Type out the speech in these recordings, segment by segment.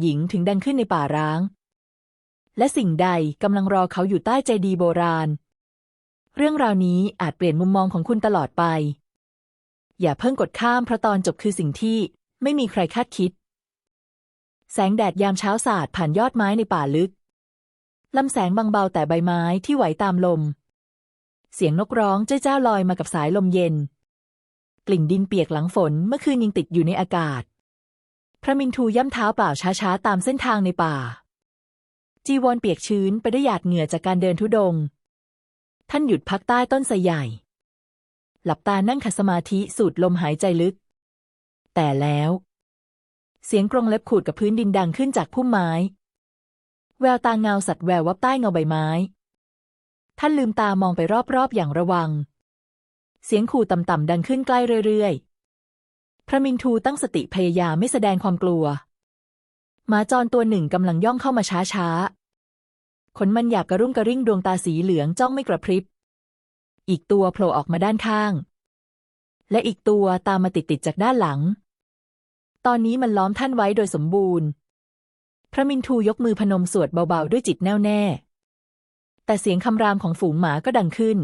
หญิงถึงดังขึ้นในป่าร้าง และสิ่งใดกำลังรอเขาอยู่ใต้เจดีโบราณ เรื่องราวนี้อาจเปลี่ยนมุมมองของคุณตลอดไป อย่าเพิ่งกดข้ามเพราะตอนจบคือสิ่งที่ไม่มีใครคาดคิด แสงแดดยามเช้าสาดผ่านยอดไม้ในป่าลึกลำแสงบางเบาแต่ใบไม้ที่ไหวตามลม เสียงนกร้องเจ้าเจ้าลอยมากับสายลมเย็น กลิ่นดินเปียกหลังฝนเมื่อคืนยังติดอยู่ในอากาศ ระมินทูย่ำเท้าเปล่าช้าๆ ตามเส้นทางในป่า จีวรเปียกชื้นไปด้วยหยาดเหงื่อจากการเดินทุดง ท่านหยุดพักใต้ต้นไทรใหญ่ หลับตานั่งขัดสมาธิสูดลมหายใจลึก แต่แล้ว เสียงกรงเล็บขูดกับพื้นดินดังขึ้นจากพุ่มไม้ แววตาเงาสัตว์แวววับใต้เงาใบไม้ ท่านลืมตามองไปรอบๆอย่างระวัง เสียงขู่ต่ำๆดังขึ้นใกล้เรื่อยๆ พระมินทูตั้งสติพยายามไม่แสดงความกลัวหมาจรตัวหนึ่งกำลังย่องเข้ามาช้าๆขนมันหยาบกระรุ่งกระริ่งดวงตาสีเหลืองจ้องไม่กระพริบ อีกตัวโผล่ออกมาด้านข้าง และอีกตัวตามมาติดๆจากด้านหลัง ตอนนี้มันล้อมท่านไว้โดยสมบูรณ์ พระมินทูยกมือพนมสวดเบาๆด้วยจิตแน่วแน่ แต่เสียงคำรามของฝูงหมาก็ดังขึ้น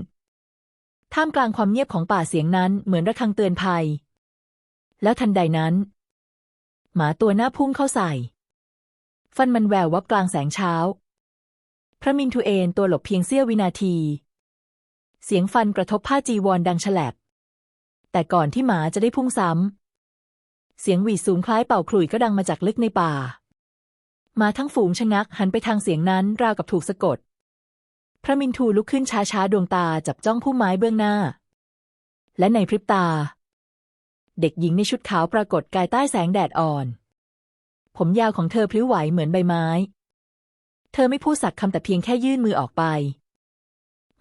ท่ามกลางความเงียบของป่าเสียงนั้นเหมือนระฆังเตือนภัย แล้วทันใดนั้น หมาตัวหน้าพุ่งเข้าใส่ ฟันมันแวววับกลางแสงเช้า พระมินทูเอนตัวหลบเพียงเสี้ยววินาที เสียงฟันกระทบผ้าจีวรดังฉลับ แต่ก่อนที่หมาจะได้พุ่งซ้ำ เสียงหวีดสูงคล้ายเป่าขลุ่ยก็ดังมาจากลึกในป่าหมาทั้งฝูงชะงักหันไปทางเสียงนั้นราวกับถูกสะกด พระมินทูลุกขึ้นช้าๆ ดวงตาจับจ้องพุ่มไม้เบื้องหน้า และในพริบตา เด็กหญิงในชุดขาวปรากฏกายใต้แสงแดดอ่อน ผมยาวของเธอพลิ้วไหวเหมือนใบไม้ เธอไม่พูดสักคำแต่เพียงแค่ยื่นมือออกไป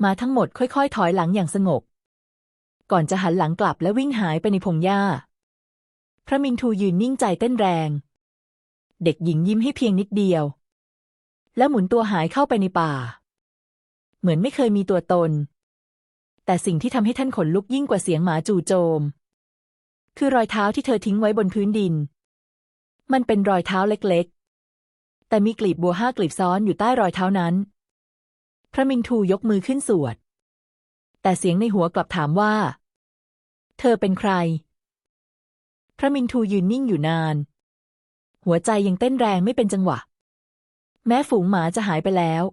มาทั้งหมดค่อยๆ ถอยหลังอย่างสงบ ก่อนจะหันหลังกลับและวิ่งหายไปในพงหญ้า พระมินทูยืนนิ่งใจเต้นแรง เด็กหญิงยิ้มให้เพียงนิดเดียว แล้วหมุนตัวหายเข้าไปในป่า เหมือนไม่เคยมีตัวตน แต่สิ่งที่ทำให้ท่านขนลุกยิ่งกว่าเสียงหมาจู่โจม คือรอยเท้าที่เธอทิ้งไว้บนพื้นดิน มันเป็นรอยเท้าเล็กๆ แต่มีกลีบบัวห้ากลีบซ้อนอยู่ใต้รอยเท้านั้น พระมินทูยกมือขึ้นสวด แต่เสียงในหัวกลับถามว่า เธอเป็นใคร พระมินทูยืนนิ่งอยู่นาน หัวใจยังเต้นแรงไม่เป็นจังหวะ แม้ฝูงหมาจะหายไปแล้ว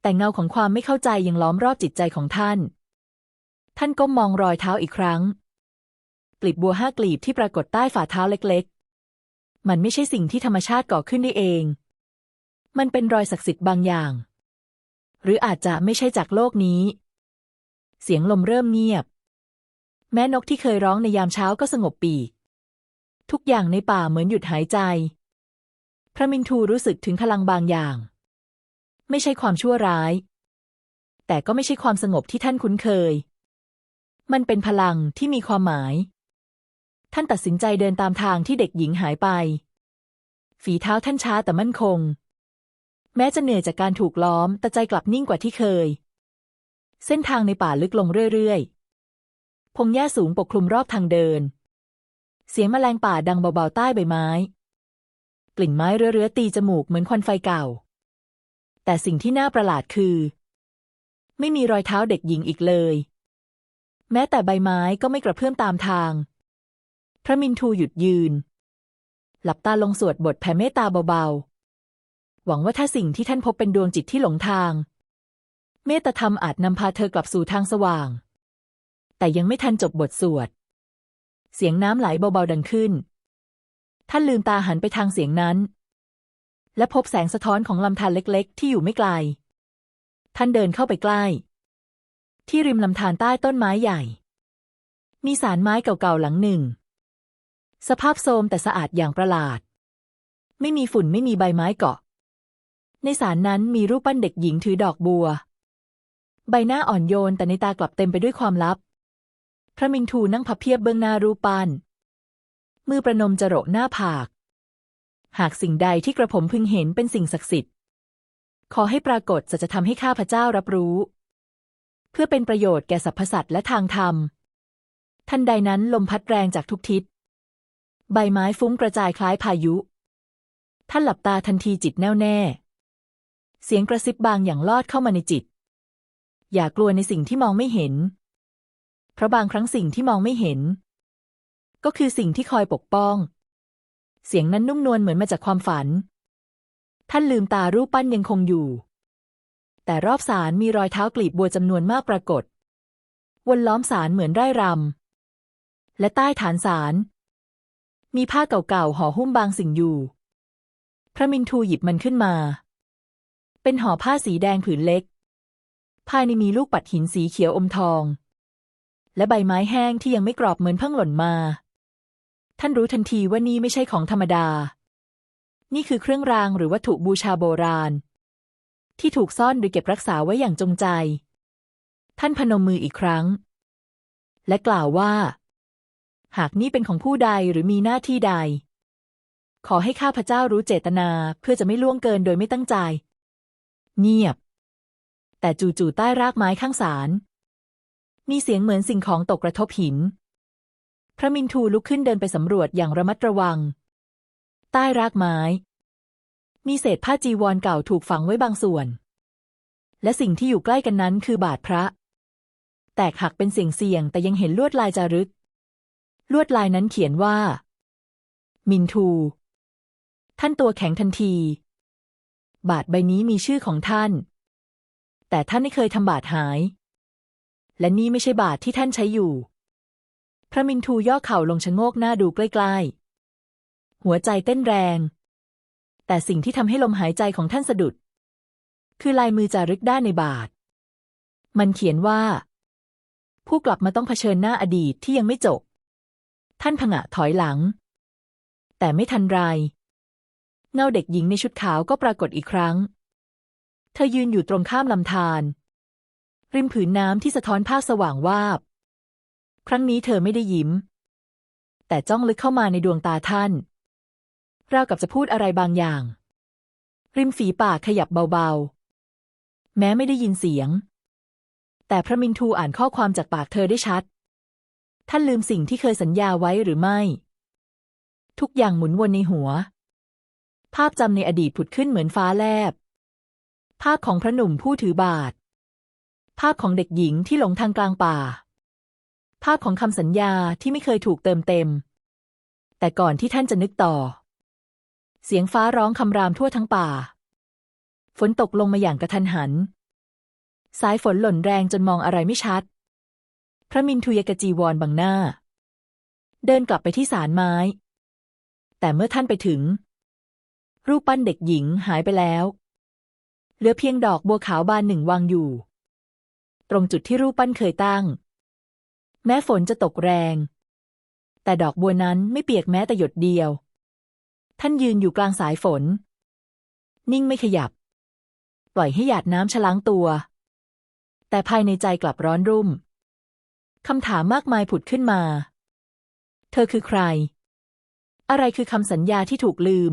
แต่เงาของความไม่เข้าใจยังล้อมรอบจิตใจของท่าน ท่านก้มมองรอยเท้าอีกครั้ง กลีบบัวห้ากลีบที่ปรากฏใต้ฝ่าเท้าเล็กๆ มันไม่ใช่สิ่งที่ธรรมชาติก่อขึ้นได้เอง มันเป็นรอยศักดิ์สิทธิ์บางอย่าง หรืออาจจะไม่ใช่จากโลกนี้ เสียงลมเริ่มเงียบ แม้นกที่เคยร้องในยามเช้าก็สงบปีก ทุกอย่างในป่าเหมือนหยุดหายใจ พระมินทูรู้สึกถึงพลังบางอย่าง ไม่ใช่ความชั่วร้าย แต่ก็ไม่ใช่ความสงบที่ท่านคุ้นเคยมันเป็นพลังที่มีความหมาย ท่านตัดสินใจเดินตามทางที่เด็กหญิงหายไป ฝีเท้าท่านช้าแต่มั่นคง แม้จะเหนื่อยจากการถูกล้อม แต่ใจกลับนิ่งกว่าที่เคย เส้นทางในป่าลึกลงเรื่อยๆ พงหญ้าสูงปกคลุมรอบทางเดิน เสียงแมลงป่าดังเบาๆใต้ใบไม้ กลิ่นไม้เรื่อๆตีจมูกเหมือนควันไฟเก่า แต่สิ่งที่น่าประหลาดคือ ไม่มีรอยเท้าเด็กหญิงอีกเลย แม้แต่ใบไม้ก็ไม่กระเพื่อมตามทาง พระมินทูหยุดยืน หลับตาลงสวดบทแผ่เมตตาเบาๆ หวังว่าถ้าสิ่งที่ท่านพบเป็นดวงจิตที่หลงทาง เมตธรรมอาจนำพาเธอกลับสู่ทางสว่าง แต่ยังไม่ทันจบบทสวด เสียงน้ำไหลเบาๆดังขึ้น ท่านลืมตาหันไปทางเสียงนั้น และพบแสงสะท้อนของลำธารเล็ก ๆ ที่อยู่ไม่ไกล ท่านเดินเข้าไปใกล้ ที่ริมลำธารใต้ต้นไม้ใหญ่ มีสารไม้เก่าๆหลังหนึ่ง สภาพโทรมแต่สะอาดอย่างประหลาด ไม่มีฝุ่นไม่มีใบไม้เกาะ ในสารนั้นมีรูปปั้นเด็กหญิงถือดอกบัว ใบหน้าอ่อนโยนแต่ในตากลับเต็มไปด้วยความลับ พระมินทูนั่งพับเพียบเบื้องหน้ารูปปั้น มือประนมจรกหน้าผาก หากสิ่งใดที่กระผมพึงเห็นเป็นสิ่งศักดิ์สิทธิ์ ขอให้ปรากฏจะจะทำให้ข้าพเจ้ารับรู้ เพื่อเป็นประโยชน์แก่สรรพสัตว์และทางธรรมทันใดนั้นลมพัดแรงจากทุกทิศ ใบไม้ฟุ้งกระจายคล้ายพายุ ท่านหลับตาทันทีจิตแน่วแน่ เสียงกระซิบบางอย่างลอดเข้ามาในจิต อย่ากลัวในสิ่งที่มองไม่เห็น เพราะบางครั้งสิ่งที่มองไม่เห็น ก็คือสิ่งที่คอยปกป้อง เสียงนั้นนุ่มนวลเหมือนมาจากความฝัน ท่านลืมตารูปปั้นยังคงอยู่ แต่รอบศาลมีรอยเท้ากลีบบัวจำนวนมากปรากฏ วนล้อมศาลเหมือนไร่รำและใต้ฐานศาล มีผ้าเก่าๆห่อหุ้มบางสิ่งอยู่ พระมินทูหยิบมันขึ้นมา เป็นห่อผ้าสีแดงผืนเล็ก ภายในมีลูกปัดหินสีเขียวอมทอง และใบไม้แห้งที่ยังไม่กรอบเหมือนเพิ่งหล่นมา ท่านรู้ทันทีว่านี่ไม่ใช่ของธรรมดา นี่คือเครื่องรางหรือวัตถุบูชาโบราณ ที่ถูกซ่อนหรือเก็บรักษาไว้อย่างจงใจ ท่านพนมมืออีกครั้ง และกล่าวว่า หากนี่เป็นของผู้ใดหรือมีหน้าที่ใด ขอให้ข้าพเจ้ารู้เจตนาเพื่อจะไม่ล่วงเกินโดยไม่ตั้งใจ เงียบ แต่จู่ๆใต้รากไม้ข้างศาลมีเสียงเหมือนสิ่งของตกกระทบหิน พระมินทูลุกขึ้นเดินไปสำรวจอย่างระมัดระวัง ใต้รากไม้ มีเศษผ้าจีวรเก่าถูกฝังไว้บางส่วน และสิ่งที่อยู่ใกล้กันนั้นคือบาทพระ แตกหักเป็นเสียงๆแต่ยังเห็นลวดลายจารึก ลวดลายนั้นเขียนว่า มินทู ท่านตัวแข็งทันที บาทใบนี้มีชื่อของท่าน แต่ท่านไม่เคยทำบาทหาย และนี่ไม่ใช่บาทที่ท่านใช้อยู่ พระมินทูย่อเข่าลงชะโงกหน้าดูใกล้ๆ หัวใจเต้นแรง แต่สิ่งที่ทำให้ลมหายใจของท่านสะดุด คือลายมือจารึกด้านในบาท มันเขียนว่า ผู้กลับมาต้องเผชิญหน้าอดีตที่ยังไม่จบ ท่านผงะถอยหลัง แต่ไม่ทันไร เงาเด็กหญิงในชุดขาวก็ปรากฏอีกครั้ง เธอยืนอยู่ตรงข้ามลำธารริมผืนน้ำที่สะท้อนภาพสว่างวาบ ครั้งนี้เธอไม่ได้ยิ้ม แต่จ้องลึกเข้ามาในดวงตาท่าน ราวกับจะพูดอะไรบางอย่าง ริมฝีปากขยับเบาๆ แม้ไม่ได้ยินเสียง แต่พระมินทูอ่านข้อความจากปากเธอได้ชัด ท่านลืมสิ่งที่เคยสัญญาไว้หรือไม่ ทุกอย่างหมุนวนในหัว ภาพจำในอดีตผุดขึ้นเหมือนฟ้าแลบ ภาพของพระหนุ่มผู้ถือบาท ภาพของเด็กหญิงที่หลงทางกลางป่า ภาพของคำสัญญาที่ไม่เคยถูกเติมเต็ม แต่ก่อนที่ท่านจะนึกต่อ เสียงฟ้าร้องคำรามทั่วทั้งป่า ฝนตกลงมาอย่างกระทันหัน สายฝนหล่นแรงจนมองอะไรไม่ชัด พระมินทุยกจีวรบังหน้า เดินกลับไปที่ศาลไม้ แต่เมื่อท่านไปถึง รูปปั้นเด็กหญิงหายไปแล้ว เหลือเพียงดอกบัวขาวบานหนึ่งวางอยู่ ตรงจุดที่รูปปั้นเคยตั้ง แม้ฝนจะตกแรง แต่ดอกบัวนั้นไม่เปียกแม้แต่หยดเดียว ท่านยืนอยู่กลางสายฝน นิ่งไม่ขยับ ปล่อยให้หยาดน้ำชะล้างตัว แต่ภายในใจกลับร้อนรุ่ม คำถามมากมายผุดขึ้นมา เธอคือใคร อะไรคือคำสัญญาที่ถูกลืม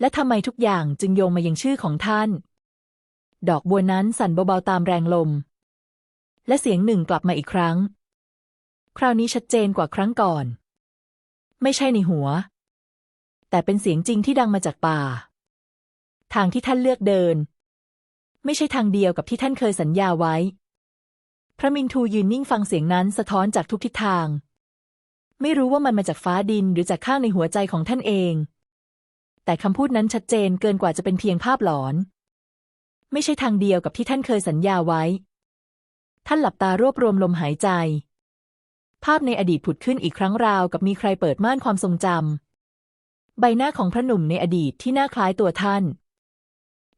และทำไมทุกอย่างจึงโยงมายังชื่อของท่าน ดอกบัวนั้นสั่นเบาๆตามแรงลม และเสียงหนึ่งกลับมาอีกครั้ง คราวนี้ชัดเจนกว่าครั้งก่อน ไม่ใช่ในหัว แต่เป็นเสียงจริงที่ดังมาจากป่า ทางที่ท่านเลือกเดิน ไม่ใช่ทางเดียวกับที่ท่านเคยสัญญาไว้ พระมินทูยืนนิ่งฟังเสียงนั้นสะท้อนจากทุกทิศทาง ไม่รู้ว่ามันมาจากฟ้าดินหรือจากข้างในหัวใจของท่านเอง แต่คำพูดนั้นชัดเจนเกินกว่าจะเป็นเพียงภาพหลอน ไม่ใช่ทางเดียวกับที่ท่านเคยสัญญาไว้ ท่านหลับตารวบรวมลมหายใจ ภาพในอดีตผุดขึ้นอีกครั้งราวกับมีใครเปิดม่านความทรงจำใบหน้าของพระหนุ่มในอดีตที่น่าคล้ายตัวท่าน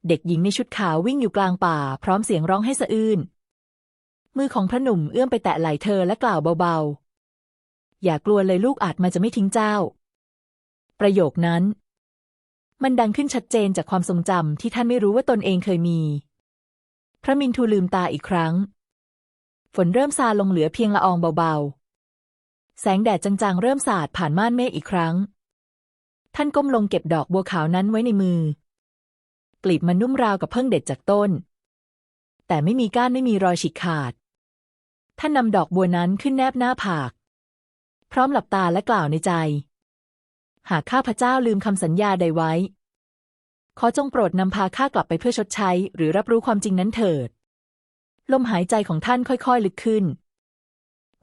เด็กหญิงในชุดขาววิ่งอยู่กลางป่า พร้อมเสียงร้องให้สะอื้น มือของพระหนุ่มเอื้อมไปแตะไหล่เธอและกล่าวเบาๆ อย่ากลัวเลยลูกอาจมาจะไม่ทิ้งเจ้า ประโยคนั้น มันดังขึ้นชัดเจนจากความทรงจำที่ท่านไม่รู้ว่าตนเองเคยมี พระมินทูลืมตาอีกครั้ง ฝนเริ่มซาลงเหลือเพียงละอองเบาๆ แสงแดดจางๆ เริ่มสาดผ่านม่านเมฆอีกครั้ง ท่านก้มลงเก็บดอกบัวขาวนั้นไว้ในมือกลีบมันนุ่มราวกับเพิ่งเด็ดจากต้น แต่ไม่มีก้านไม่มีรอยฉีกขาด ท่านนำดอกบัวนั้นขึ้นแนบหน้าผาก พร้อมหลับตาและกล่าวในใจ หากข้าพเจ้าลืมคำสัญญาใดไว้ ขอจงโปรดนำพาข้ากลับไปเพื่อชดใช้ หรือรับรู้ความจริงนั้นเถิด ลมหายใจของท่านค่อยๆลึกขึ้น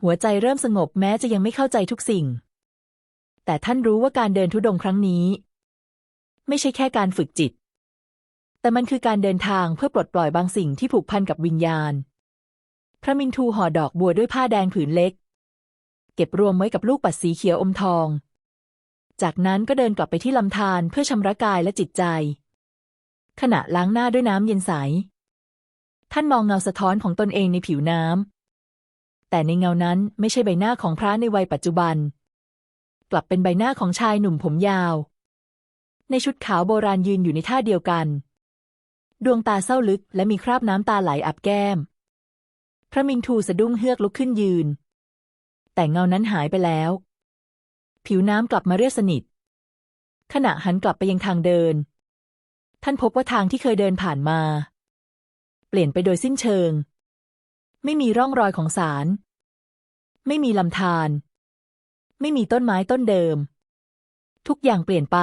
หัวใจเริ่มสงบแม้จะยังไม่เข้าใจทุกสิ่ง แต่ท่านรู้ว่าการเดินทุดงค์ครั้งนี้ ไม่ใช่แค่การฝึกจิต แต่มันคือการเดินทางเพื่อปลดปล่อยบางสิ่งที่ผูกพันกับวิญญาณ พระมินทูห่อดอกบัวด้วยผ้าแดงผืนเล็ก เก็บรวมไว้กับลูกปัดสีเขียวอมทอง จากนั้นก็เดินกลับไปที่ลำธารเพื่อชำระกายและจิตใจ ขณะล้างหน้าด้วยน้ำเย็นใส ท่านมองเงาสะท้อนของตนเองในผิวน้ำ แต่ในเงานั้นไม่ใช่ใบหน้าของพระในวัยปัจจุบัน กลับเป็นใบหน้าของชายหนุ่มผมยาว ในชุดขาวโบราณยืนอยู่ในท่าเดียวกัน ดวงตาเศร้าลึกและมีคราบน้ำตาไหลอับแก้ม พระมินทูสะดุ้งเฮือกลุกขึ้นยืน แต่เงานั้นหายไปแล้ว ผิวน้ำกลับมาเรียบสนิท ขณะหันกลับไปยังทางเดิน ท่านพบว่าทางที่เคยเดินผ่านมา เปลี่ยนไปโดยสิ้นเชิง ไม่มีร่องรอยของสาร ไม่มีลำธารไม่มีต้นไม้ต้นเดิม ทุกอย่างเปลี่ยนไป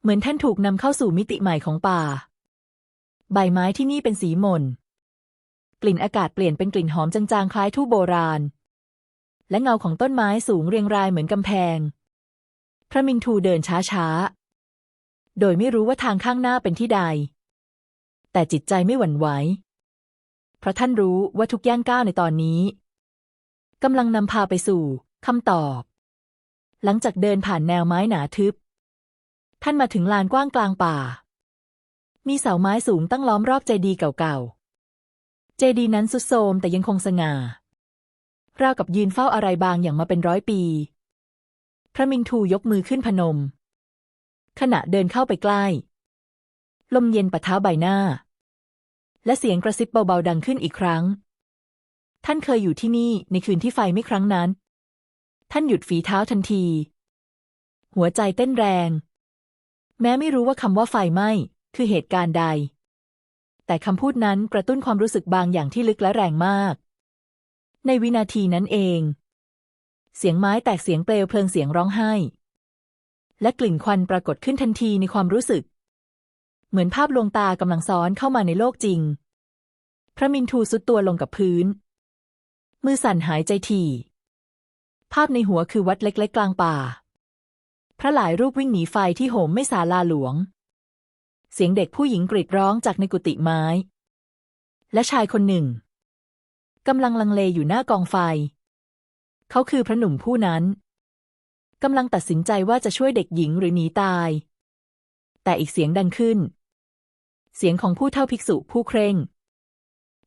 เหมือนท่านถูกนำเข้าสู่มิติใหม่ของป่า ใบไม้ที่นี่เป็นสีหม่น กลิ่นอากาศเปลี่ยนเป็นกลิ่นหอมจางๆ คล้ายทูบโบราณ และเงาของต้นไม้สูงเรียงรายเหมือนกำแพง พระมินทูเดินช้าๆ โดยไม่รู้ว่าทางข้างหน้าเป็นที่ใด แต่จิตใจไม่หวั่นไหว เพราะท่านรู้ว่าทุกย่างก้าวในตอนนี้กำลังนำพาไปสู่คำตอบ หลังจากเดินผ่านแนวไม้หนาทึบ ท่านมาถึงลานกว้างกลางป่า มีเสาไม้สูงตั้งล้อมรอบเจดีเก่าๆ เจดีนั้นสุดโทมแต่ยังคงสง่า ราวกับยืนเฝ้าอะไรบางอย่างมาเป็นร้อยปี พระมินทูยกมือขึ้นพนม ขณะเดินเข้าไปใกล้ ลมเย็นปะทะใบหน้า และเสียงกระซิบเบาๆดังขึ้นอีกครั้ง ท่านเคยอยู่ที่นี่ในคืนที่ไฟไม่ครั้งนั้น ท่านหยุดฝีเท้าทันที หัวใจเต้นแรง แม้ไม่รู้ว่าคำว่าไฟไหม้คือเหตุการณ์ใด แต่คำพูดนั้นกระตุ้นความรู้สึกบางอย่างที่ลึกและแรงมาก ในวินาทีนั้นเอง เสียงไม้แตกเสียงเปลวเพลิงเสียงร้องไห้ และกลิ่นควันปรากฏขึ้นทันทีในความรู้สึก เหมือนภาพลวงตากำลังซ้อนเข้ามาในโลกจริง พระมินทูสุดตัวลงกับพื้น มือสั่นหายใจถี่ ภาพในหัวคือวัดเล็กๆกลางป่า พระหลายรูปวิ่งหนีไฟที่โหมไม่สาลาหลวง เสียงเด็กผู้หญิงกรีดร้องจากในกุฏิไม้ และชายคนหนึ่งกำลังลังเลอยู่หน้ากองไฟ เขาคือพระหนุ่มผู้นั้นกำลังตัดสินใจว่าจะช่วยเด็กหญิงหรือหนีตาย แต่อีกเสียงดังขึ้น เสียงของผู้เท่าภิกษุผู้เคร่ง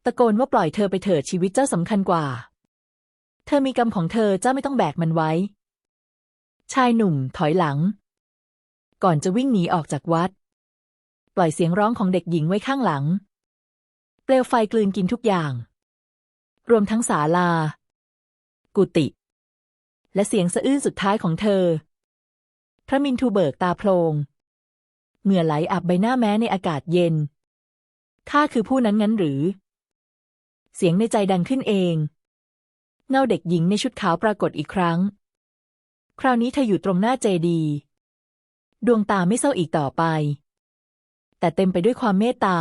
ตะโกนว่าปล่อยเธอไปเถิดชีวิตเจ้าสำคัญกว่า เธอมีกรรมของเธอเจ้าไม่ต้องแบกมันไว้ ชายหนุ่มถอยหลัง ก่อนจะวิ่งหนีออกจากวัด ล่อยเสียงร้องของเด็กหญิงไว้ข้างหลัง เปลวไฟกลืนกินทุกอย่าง รวมทั้งศาลา กุฏิและเสียงสะอื้นสุดท้ายของเธอ พระมินทูเบิกตาโพลงเหงื่อไหลอาบใบหน้าแม้ในอากาศเย็นข้าคือผู้นั้นงั้นหรือ เสียงในใจดังขึ้นเอง เงาเด็กหญิงในชุดขาวปรากฏอีกครั้ง คราวนี้เธออยู่ตรงหน้าเจดี ดวงตาไม่เศร้าอีกต่อไป แต่เต็มไปด้วยความเมตตา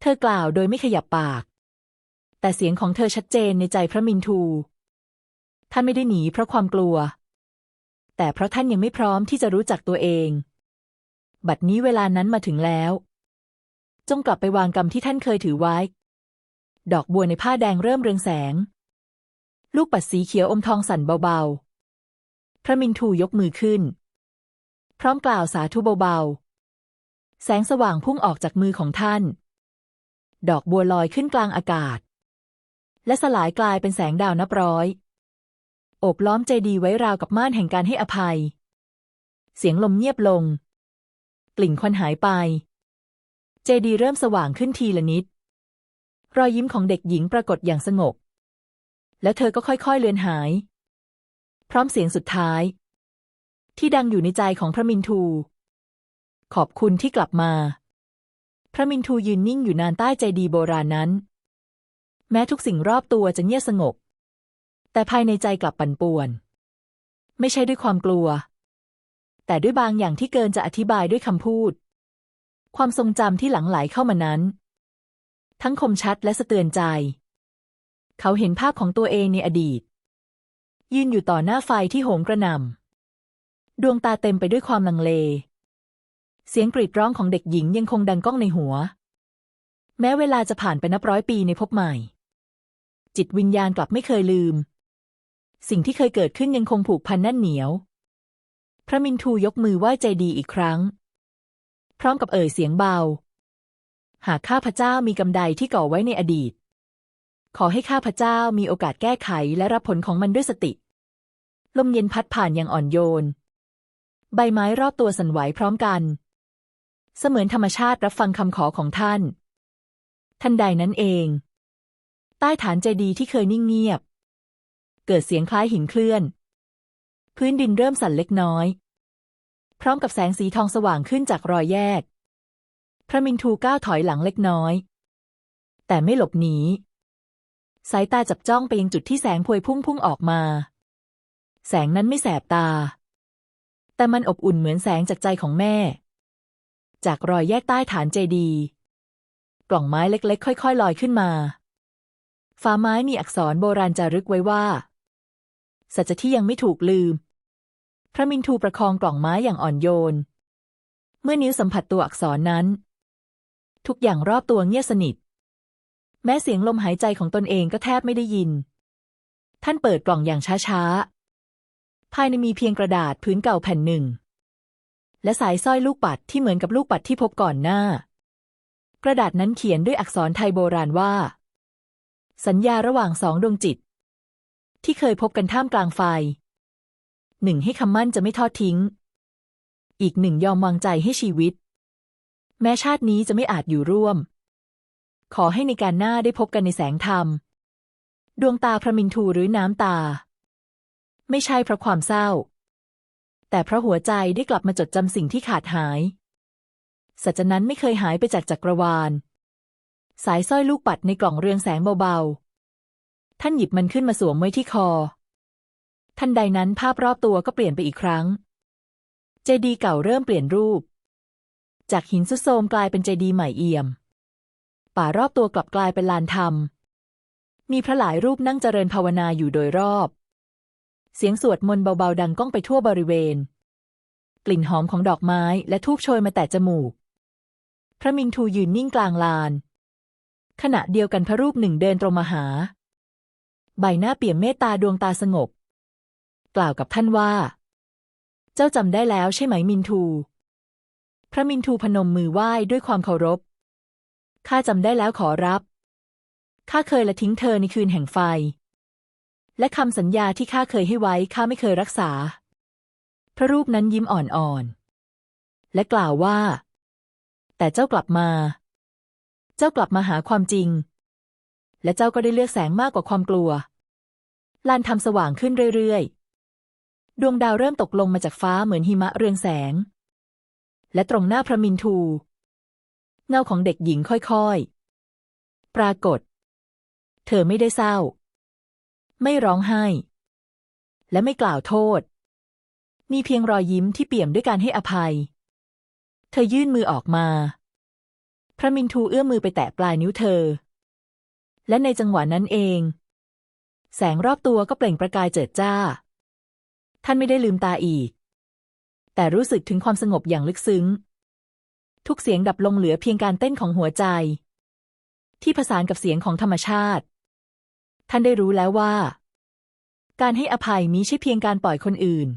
เธอกล่าวโดยไม่ขยับปาก แต่เสียงของเธอชัดเจนในใจพระมินทู ท่านไม่ได้หนีเพราะความกลัว แต่เพราะท่านยังไม่พร้อมที่จะรู้จักตัวเอง บัดนี้เวลานั้นมาถึงแล้ว จงกลับไปวางกรรมที่ท่านเคยถือไว้ ดอกบัวในผ้าแดงเริ่มเรืองแสง ลูกปัดสีเขียวอมทองสั่นเบาๆ พระมินทูยกมือขึ้น พร้อมกล่าวสาธุเบาๆ แสงสว่างพุ่งออกจากมือของท่าน ดอกบัวลอยขึ้นกลางอากาศ และสลายกลายเป็นแสงดาวนับร้อยโอบล้อมเจดีไว้ราวกับม่านแห่งการให้อภัย เสียงลมเงียบลง กลิ่นควันหายไป เจดีเริ่มสว่างขึ้นทีละนิด รอยยิ้มของเด็กหญิงปรากฏอย่างสงบ แล้วเธอก็ค่อยๆเลือนหาย พร้อมเสียงสุดท้าย ที่ดังอยู่ในใจของพระมินทู ขอบคุณที่กลับมา พระมินทูยืนนิ่งอยู่นานใต้ใจดีโบราณนั้น แม้ทุกสิ่งรอบตัวจะเงียบสงบ แต่ภายในใจกลับปั่นป่วน ไม่ใช่ด้วยความกลัว แต่ด้วยบางอย่างที่เกินจะอธิบายด้วยคำพูด ความทรงจำที่หลังไหลเข้ามานั้น ทั้งคมชัดและสะเตือนใจ เขาเห็นภาพของตัวเองในอดีต ยืนอยู่ต่อหน้าไฟที่โหมกระหน่ำดวงตาเต็มไปด้วยความลังเล เสียงกรีดร้องของเด็กหญิงยังคงดังก้องในหัว แม้เวลาจะผ่านไปนับร้อยปีในภพใหม่ จิตวิญญาณกลับไม่เคยลืม สิ่งที่เคยเกิดขึ้นยังคงผูกพันแน่นเหนียว พระมินทูยกมือไหว้ใจดีอีกครั้ง พร้อมกับเอ่ยเสียงเบา หากข้าพเจ้ามีกำไดที่ก่อไว้ในอดีต ขอให้ข้าพเจ้ามีโอกาสแก้ไขและรับผลของมันด้วยสติ ลมเย็นพัดผ่านอย่างอ่อนโยน ใบไม้รอบตัวสั่นไหวพร้อมกัน เสมือนธรรมชาติรับฟังคำขอของท่าน ทันใดนั้นเอง ใต้ฐานเจดีย์ที่เคยนิ่งเงียบ เกิดเสียงคล้ายหินเคลื่อน พื้นดินเริ่มสั่นเล็กน้อย พร้อมกับแสงสีทองสว่างขึ้นจากรอยแยก พระมินทูก้าวถอยหลังเล็กน้อย แต่ไม่หลบหนีสายตาจับจ้องไปยังจุดที่แสงพวยพุ่งพุ่งออกมา แสงนั้นไม่แสบตา แต่มันอบอุ่นเหมือนแสงจากใจของแม่ จากรอยแยกใต้ฐานเจดีย์กล่องไม้เล็กๆ ค่อย ๆ ลอยขึ้นมาฝาไม้มีอักษรโบราณจารึกไว้ว่า สัจจะที่ยังไม่ถูกลืม พระมินทูประคองกล่องไม้อย่างอ่อนโยน เมื่อนิ้วสัมผัสตัวอักษรนั้น ทุกอย่างรอบตัวเงียบสนิท แม้เสียงลมหายใจของตนเองก็แทบไม่ได้ยิน ท่านเปิดกล่องอย่างช้าๆ ภายในมีเพียงกระดาษพื้นเก่าแผ่นหนึ่ง และสายสร้อยลูกปัดที่เหมือนกับลูกปัดที่พบก่อนหน้า กระดาษนั้นเขียนด้วยอักษรไทยโบราณว่า สัญญาระหว่างสองดวงจิต ที่เคยพบกันท่ามกลางไฟ หนึ่งให้คำมั่นจะไม่ทอดทิ้ง อีกหนึ่งยอมวางใจให้ชีวิต แม้ชาตินี้จะไม่อาจอยู่ร่วม ขอให้ในการหน้าได้พบกันในแสงธรรม ดวงตาพระมินทูหรือน้ำตา ไม่ใช่เพราะความเศร้า แต่เพราะหัวใจได้กลับมาจดจำสิ่งที่ขาดหาย สัจนั้นไม่เคยหายไปจากจักรวาล สายสร้อยลูกปัดในกล่องเรืองแสงเบาๆ ท่านหยิบมันขึ้นมาสวมไว้ที่คอ ทันใดนั้นภาพรอบตัวก็เปลี่ยนไปอีกครั้ง เจดีย์เก่าเริ่มเปลี่ยนรูป จากหินซุดโทมกลายเป็นเจดีย์ใหม่เอี่ยม ป่ารอบตัวกลับกลายเป็นลานธรรม มีพระหลายรูปนั่งเจริญภาวนาอยู่โดยรอบ เสียงสวดมนต์เบาๆดังก้องไปทั่วบริเวณ กลิ่นหอมของดอกไม้และทูบโชยมาแต่จมูก พระมินทูยืนนิ่งกลางลาน ขณะเดียวกันพระรูปหนึ่งเดินตรงมาหา ใบหน้าเปี่ยมเมตตาดวงตาสงบ กล่าวกับท่านว่า เจ้าจำได้แล้วใช่ไหมมินทู พระมินทูพนมมือไหว้ด้วยความเคารพข้าจำได้แล้วขอรับข้าเคยละทิ้งเธอในคืนแห่งไฟ และคำสัญญาที่ข้าเคยให้ไว้ข้าไม่เคยรักษา พระรูปนั้นยิ้มอ่อนๆ และกล่าวว่า แต่เจ้ากลับมา เจ้ากลับมาหาความจริง และเจ้าก็ได้เลือกแสงมากกว่าความกลัว ลานทำสว่างขึ้นเรื่อยๆ ดวงดาวเริ่มตกลงมาจากฟ้าเหมือนหิมะเรืองแสง และตรงหน้าพระมินทู เงาของเด็กหญิงค่อยๆ ปรากฏ เธอไม่ได้เศร้า ไม่ร้องไห้ และไม่กล่าวโทษ มีเพียงรอยยิ้มที่เปี่ยมด้วยการให้อภัย เธอยื่นมือออกมา พระมินทูเอื้อมมือไปแตะปลายนิ้วเธอ และในจังหวะนั้นเอง แสงรอบตัวก็เปล่งประกายเจิดจ้า ท่านไม่ได้ลืมตาอีก แต่รู้สึกถึงความสงบอย่างลึกซึ้ง ทุกเสียงดับลงเหลือเพียงการเต้นของหัวใจ ที่ผสานกับเสียงของธรรมชาติ ท่านได้รู้แล้วว่า การให้อภัยมิใช่เพียงการปล่อยคนอื่น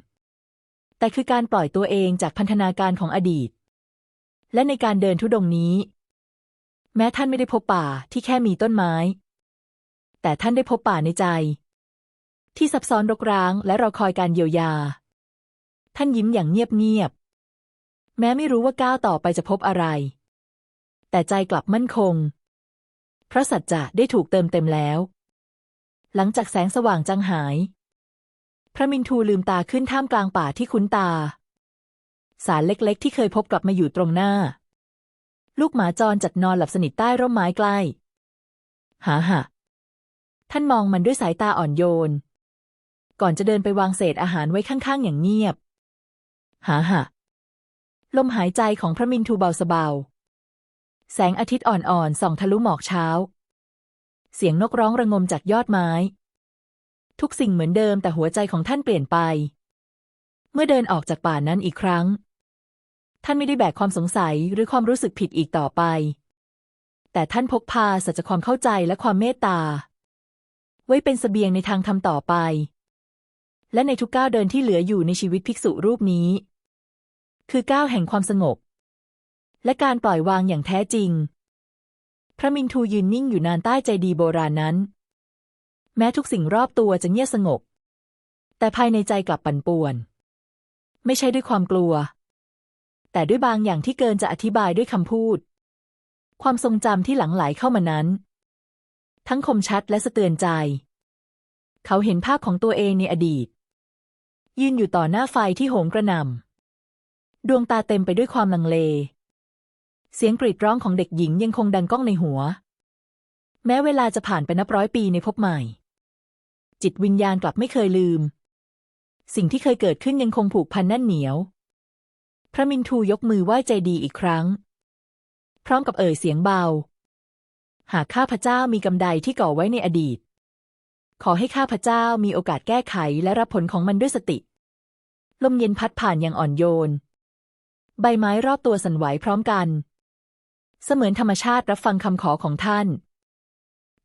แต่คือการปล่อยตัวเองจากพันธนาการของอดีต และในการเดินทุดงนี้ แม้ท่านไม่ได้พบป่าที่แค่มีต้นไม้ แต่ท่านได้พบป่าในใจ ที่ซับซ้อนรกร้างและรอคอยการเยียวยา ท่านยิ้มอย่างเงียบๆแม้ไม่รู้ว่าก้าวต่อไปจะพบอะไร แต่ใจกลับมั่นคง เพราะสัจจะได้ถูกเติมเต็มแล้ว หลังจากแสงสว่างจางหาย พระมินทูลืมตาขึ้นท่ามกลางป่าที่คุ้นตา สารเล็กๆ ที่เคยพบกลับมาอยู่ตรงหน้า ลูกหมาจรจัดนอนหลับสนิทใต้ร่มไม้ใกล้ หาหะท่านมองมันด้วยสายตาอ่อนโยน ก่อนจะเดินไปวางเศษอาหารไว้ข้างๆ อย่างเงียบ หาหะลมหายใจของพระมินทูเบาสะเบาแสงอาทิตย์อ่อนๆส่องทะลุหมอกเช้า เสียงนกร้องระงมจากยอดไม้ ทุกสิ่งเหมือนเดิมแต่หัวใจของท่านเปลี่ยนไป เมื่อเดินออกจากป่านั้นอีกครั้ง ท่านไม่ได้แบกความสงสัยหรือความรู้สึกผิดอีกต่อไป แต่ท่านพกพาสัจความเข้าใจและความเมตตา ไว้เป็นเสบียงในทางทำต่อไป และในทุกก้าวเดินที่เหลืออยู่ในชีวิตภิกษุรูปนี้ คือก้าวแห่งความสงบ และการปล่อยวางอย่างแท้จริง ระมินทูยืนนิ่งอยู่นานใต้ใจดีโบราณนั้น แม้ทุกสิ่งรอบตัวจะเงียบสงบ แต่ภายในใจกลับปั่นป่วน ไม่ใช่ด้วยความกลัว แต่ด้วยบางอย่างที่เกินจะอธิบายด้วยคำพูด ความทรงจำที่หลังไหลเข้ามานั้น ทั้งคมชัดและสะเตือนใจ เขาเห็นภาพของตัวเองในอดีต ยืนอยู่ต่อหน้าไฟที่โหมกระหน่ำดวงตาเต็มไปด้วยความลังเล เสียงกรีดร้องของเด็กหญิงยังคงดังก้องในหัว แม้เวลาจะผ่านไปนับร้อยปีในภพใหม่ จิตวิญญาณกลับไม่เคยลืม สิ่งที่เคยเกิดขึ้นยังคงผูกพันแน่นเหนียว พระมินทูยกมือไหว้ใจดีอีกครั้ง พร้อมกับเอ่ยเสียงเบา หากข้าพเจ้ามีกรรมใดที่ก่อไว้ในอดีต ขอให้ข้าพเจ้ามีโอกาสแก้ไขและรับผลของมันด้วยสติ ลมเย็นพัดผ่านอย่างอ่อนโยน ใบไม้รอบตัวสั่นไหวพร้อมกัน เสมือนธรรมชาติรับฟังคำขอของท่าน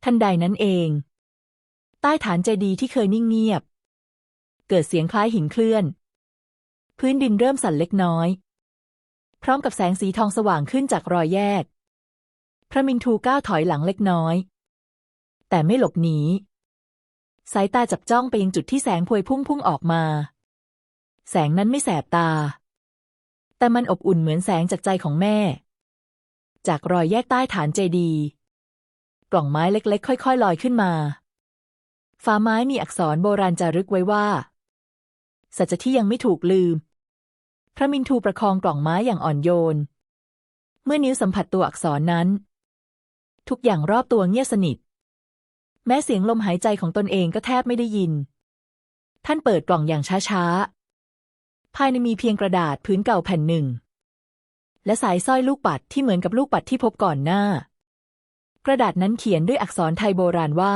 ทันใดนั้นเอง ใต้ฐานเจดีย์ที่เคยนิ่งเงียบ เกิดเสียงคล้ายหินเคลื่อน พื้นดินเริ่มสั่นเล็กน้อย พร้อมกับแสงสีทองสว่างขึ้นจากรอยแยก พระมินทูก้าวถอยหลังเล็กน้อย แต่ไม่หลบหนีสายตาจับจ้องไปยังจุดที่แสงพวยพุ่งพุ่งออกมา แสงนั้นไม่แสบตา แต่มันอบอุ่นเหมือนแสงจากใจของแม่ จากรอยแยกใต้ฐานเจดีย์กล่องไม้เล็ก ๆ ค่อย ๆ ลอยขึ้นมาฝาไม้มีอักษรโบราณจารึกไว้ว่า สัจที่ยังไม่ถูกลืม พระมินทูประคองกล่องไม้อย่างอ่อนโยน เมื่อนิ้วสัมผัสตัวอักษรนั้น ทุกอย่างรอบตัวเงียบสนิท แม้เสียงลมหายใจของตนเองก็แทบไม่ได้ยิน ท่านเปิดกล่องอย่างช้าๆ ภายในมีเพียงกระดาษพื้นเก่าแผ่นหนึ่ง และสายสร้อยลูกปัดที่เหมือนกับลูกปัดที่พบก่อนหน้า กระดาษนั้นเขียนด้วยอักษรไทยโบราณว่า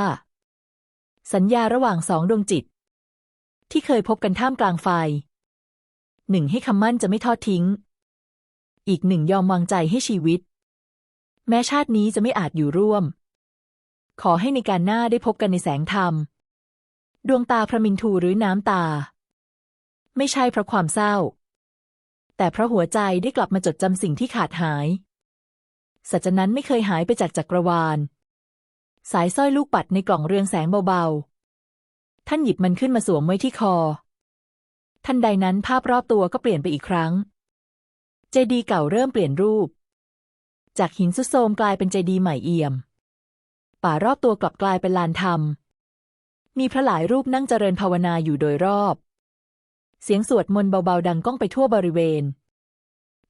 สัญญาระหว่างสองดวงจิต ที่เคยพบกันท่ามกลางไฟ หนึ่งให้คำมั่นจะไม่ทอดทิ้ง อีกหนึ่งยอมวางใจให้ชีวิต แม้ชาตินี้จะไม่อาจอยู่ร่วม ขอให้ในการหน้าได้พบกันในแสงธรรม ดวงตาพระมินทูหรือน้ำตา ไม่ใช่เพราะความเศร้า แต่เพราะหัวใจได้กลับมาจดจำสิ่งที่ขาดหาย สัจนั้นไม่เคยหายไปจากจักรวาล สายสร้อยลูกปัดในกล่องเรืองแสงเบาๆ ท่านหยิบมันขึ้นมาสวมไว้ที่คอทันใดนั้นภาพรอบตัวก็เปลี่ยนไปอีกครั้ง เจดีเก่าเริ่มเปลี่ยนรูป จากหินสุดโทมกลายเป็นเจดีใหม่เอี่ยม ป่ารอบตัวกลับกลายเป็นลานธรรม มีพระหลายรูปนั่งเจริญภาวนาอยู่โดยรอบ เสียงสวดมนต์เบาๆดังก้องไปทั่วบริเวณ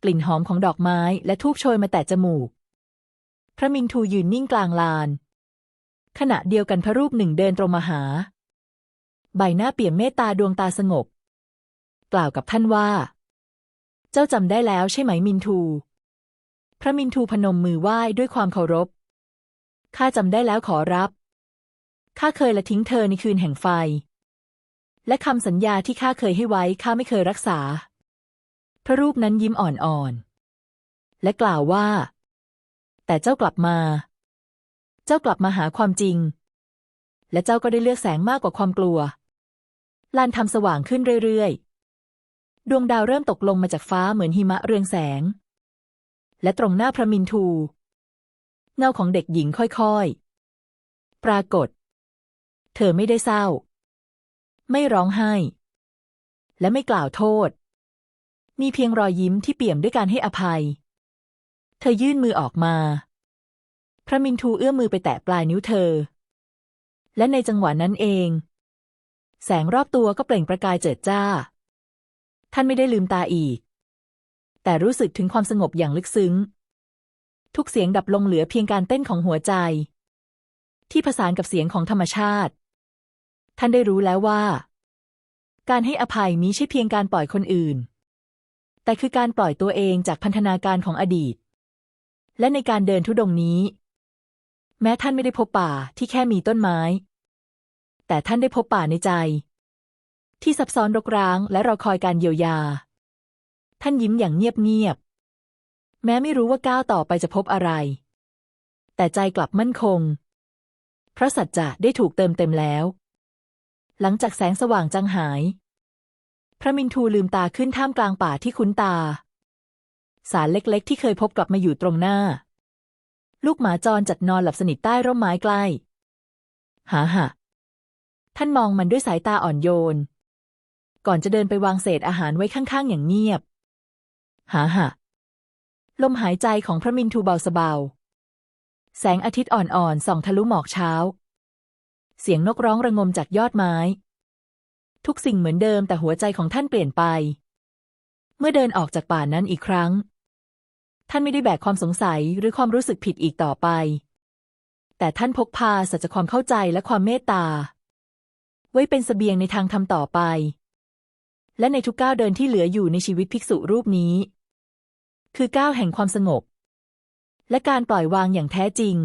กลิ่นหอมของดอกไม้และทูบโชยมาแต่จมูก พระมินทูยืนนิ่งกลางลาน ขณะเดียวกันพระรูปหนึ่งเดินตรงมาหา ใบหน้าเปี่ยมเมตตาดวงตาสงบ กล่าวกับท่านว่า เจ้าจำได้แล้วใช่ไหมมินทู พระมินทูพนมมือไหว้ด้วยความเคารพข้าจำได้แล้วขอรับข้าเคยละทิ้งเธอในคืนแห่งไฟ และคำสัญญาที่ข้าเคยให้ไว้ข้าไม่เคยรักษา พระรูปนั้นยิ้มอ่อนๆ และกล่าวว่า แต่เจ้ากลับมา เจ้ากลับมาหาความจริง และเจ้าก็ได้เลือกแสงมากกว่าความกลัว ลานทำสว่างขึ้นเรื่อยๆ ดวงดาวเริ่มตกลงมาจากฟ้าเหมือนหิมะเรืองแสง และตรงหน้าพระมินทูเงาของเด็กหญิงค่อยๆ ปรากฏ เธอไม่ได้เศร้า ไม่ร้องไห้ และไม่กล่าวโทษ มีเพียงรอยยิ้มที่เปี่ยมด้วยการให้อภัย เธอยื่นมือออกมา พระมินทูเอื้อมมือไปแตะปลายนิ้วเธอ และในจังหวะนั้นเอง แสงรอบตัวก็เปล่งประกายเจิดจ้า ท่านไม่ได้ลืมตาอีก แต่รู้สึกถึงความสงบอย่างลึกซึ้ง ทุกเสียงดับลงเหลือเพียงการเต้นของหัวใจ ที่ผสานกับเสียงของธรรมชาติ ท่านได้รู้แล้วว่า การให้อภัยมิใช่เพียงการปล่อยคนอื่น แต่คือการปล่อยตัวเองจากพันธนาการของอดีต และในการเดินทุดงนี้ แม้ท่านไม่ได้พบป่าที่แค่มีต้นไม้ แต่ท่านได้พบป่าในใจ ที่ซับซ้อนรกร้างและรอคอยการเยียวยา ท่านยิ้มอย่างเงียบๆแม้ไม่รู้ว่าก้าวต่อไปจะพบอะไร แต่ใจกลับมั่นคงเพราะสัจจะได้ถูกเติมเต็มแล้ว หลังจากแสงสว่างจางหาย พระมินทูลืมตาขึ้นท่ามกลางป่าที่คุ้นตา สารเล็กๆ ที่เคยพบกลับมาอยู่ตรงหน้า ลูกหมาจรจัดนอนหลับสนิทใต้ร่มไม้ใกล้ หาหะท่านมองมันด้วยสายตาอ่อนโยน ก่อนจะเดินไปวางเศษอาหารไว้ข้างๆ อย่างเงียบ หาหะลมหายใจของพระมินทูเบาสบาแสงอาทิตย์อ่อนๆส่องทะลุหมอกเช้า เสียงนกร้องระงมจากยอดไม้ ทุกสิ่งเหมือนเดิมแต่หัวใจของท่านเปลี่ยนไป เมื่อเดินออกจากป่านั้นอีกครั้ง ท่านไม่ได้แบกความสงสัยหรือความรู้สึกผิดอีกต่อไป แต่ท่านพกพาสัจความเข้าใจและความเมตตา ไว้เป็นเสบียงในทางทำต่อไป และในทุกก้าวเดินที่เหลืออยู่ในชีวิตภิกษุรูปนี้ คือก้าวแห่งความสงบ และการปล่อยวางอย่างแท้จริง